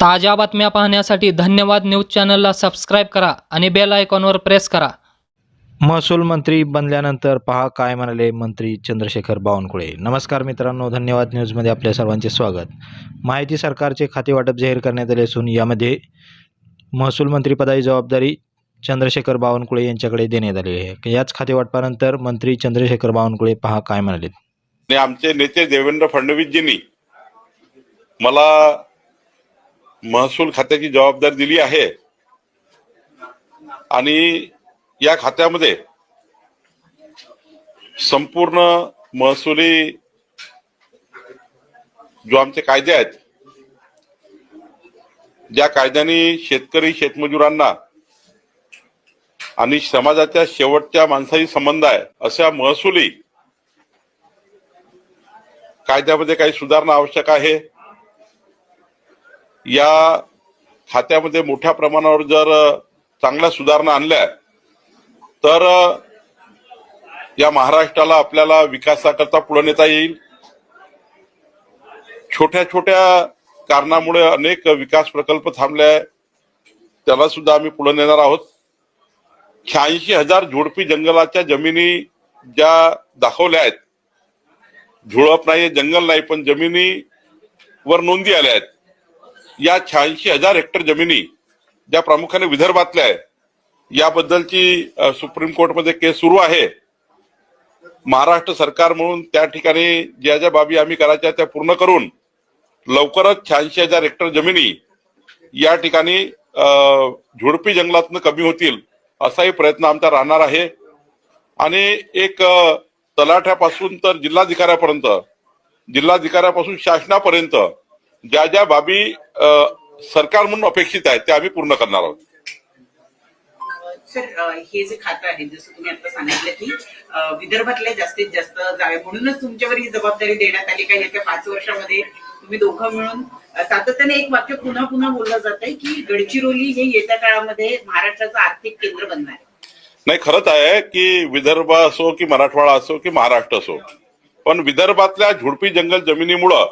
ताज्या बातम्या पाहण्यासाठी धन्यवाद न्यूज चॅनलला सबस्क्राईब करा आणि बेल आयकॉनवर प्रेस करा. महसूल मंत्री बनल्यानंतर पहा काय म्हणाले मंत्री चंद्रशेखर बावनकुळे. नमस्कार मित्रांनो धन्यवाद न्यूजमध्ये आपल्या सर्वांचे स्वागत. माहिती सरकारचे खाते वाटप जाहीर करण्यात आले असून यामध्ये महसूल मंत्रीपदाची जबाबदारी चंद्रशेखर बावनकुळे यांच्याकडे देण्यात आली आहे. याच खाते वाटपानंतर मंत्री चंद्रशेखर बावनकुळे पहा काय म्हणाले आणि आमचे नेते देवेंद्र फडणवीसजींनी मला महसूल खात्याची जबाबदारी दिली आहे. आणि या खात्यामध्ये संपूर्ण महसुली जो आमचे कायदे आहेत ज्या कायद्याने शेतकरी शेतमजुरांना आणि समाजाच्या शेवटच्या माणसाशी संबंध आहे अशा महसुली कायद्यामध्ये काही सुधारणा आवश्यक आहे. या खात्यामध्ये मोठ्या प्रमाणावर जर चांगल्या सुधारणा आणल्या तर या महाराष्ट्राला आपल्याला विकासाकरता पुढे नेता येईल. छोट्या छोट्या कारणामुळे अनेक विकास प्रकल्प थांबले आहे त्याला सुद्धा आम्ही पुढे नेणार आहोत. शहाऐंशी हजार झुडपी जंगलाच्या जमिनी ज्या दाखवल्या आहेत झुळप नाही जंगल नाही पण जमिनीवर नोंदी आल्या आहेत. या शहाऐंशी हजार हेक्टर जमिनी ज्या प्रामुख्याने विदर्भातल्या आहे याबद्दलची सुप्रीम कोर्टमध्ये केस सुरू आहे. महाराष्ट्र सरकार म्हणून त्या ठिकाणी ज्या ज्या बाबी आम्ही करायच्या त्या पूर्ण करून लवकरच शहाऐंशी हजार हेक्टर जमिनी या ठिकाणी झुडपी जंगलातनं कमी होतील असाही प्रयत्न आमचा राहणार आहे. आणि एक तलाठ्यापासून तर जिल्हाधिकाऱ्यापर्यंत जिल्हाधिकाऱ्यापासून शासनापर्यंत ज्या ज्या बाबी सरकार म्हणून अपेक्षित आहेत त्या आम्ही पूर्ण करणार आहोत. सर हे जे खातं आहे जसं तुम्ही आता सांगितलं की विदर्भातल्या जास्तीत जास्त जागा म्हणूनच तुमच्यावर ही जबाबदारी देण्यात आली का? येत्या पाच वर्षामध्ये तुम्ही दोघं मिळून सातत्याने एक वाक्य पुन्हा पुन्हा बोललं जात आहे की गडचिरोली हे येत्या काळामध्ये महाराष्ट्राचं आर्थिक केंद्र बनणार आहे. नाही खरंच आहे की विदर्भ असो की मराठवाडा असो की महाराष्ट्र असो पण विदर्भातल्या झुडपी जंगल जमिनीमुळं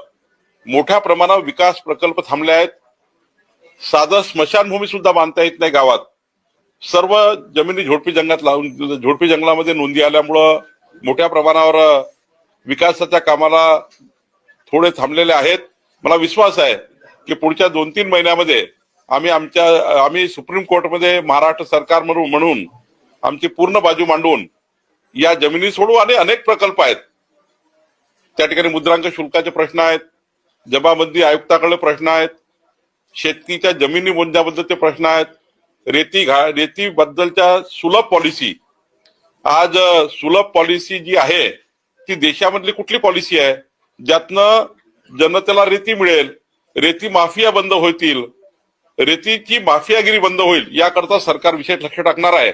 मोठ्या प्रमाणावर विकास प्रकल्प थांबले आहेत. साधं स्मशानभूमी सुद्धा बांधता येत नाही गावात. सर्व जमिनी झोडपी जंगलात लावून झोडपी जंगलामध्ये नोंदी आल्यामुळं मोठ्या प्रमाणावर विकासाच्या कामाला थोडे थांबलेले आहेत. मला विश्वास आहे की पुढच्या दोन तीन महिन्यामध्ये आम्ही आमच्या आम्ही सुप्रीम कोर्टमध्ये महाराष्ट्र सरकार म्हणून म्हणून आमची पूर्ण बाजू मांडून या जमिनी सोडू आणि अनेक प्रकल्प आहेत. त्या ठिकाणी मुद्रांक शुल्काचे प्रश्न आहेत. जमाबंदी आयुक्ताकडे प्रश्न आहेत. शेतीच्या जमिनी मोजण्याबद्दलचे प्रश्न आहेत. रेती घा रेती बद्दलच्या सुलभ पॉलिसी आज सुलभ पॉलिसी जी आहे ती देशामधली कुठली पॉलिसी आहे? ज्यातनं जनतेला रेती मिळेल रेती माफिया बंद होतील रेतीची माफियागिरी बंद होईल याकरता सरकार विशेष लक्ष टाकणार आहे.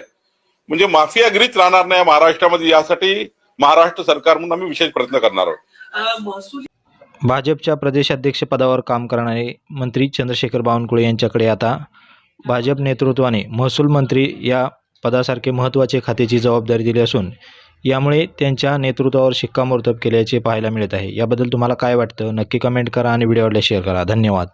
म्हणजे माफियागिरीच राहणार नाही महाराष्ट्रामध्ये यासाठी महाराष्ट्र सरकार म्हणून आम्ही विशेष प्रयत्न करणार आहोत. महसूल भाजपच्या प्रदेशाध्यक्षपदावर काम करणारे मंत्री चंद्रशेखर बावनकुळे यांच्याकडे आता भाजप नेतृत्वाने महसूल मंत्री या पदासारखे महत्त्वाचे खात्याची जबाबदारी दिली असून यामुळे त्यांच्या नेतृत्वावर शिक्कामोर्तब केल्याचे पाहायला मिळत आहे. याबद्दल तुम्हाला काय वाटतं? नक्की कमेंट करा आणि व्हिडिओला शेअर करा. धन्यवाद.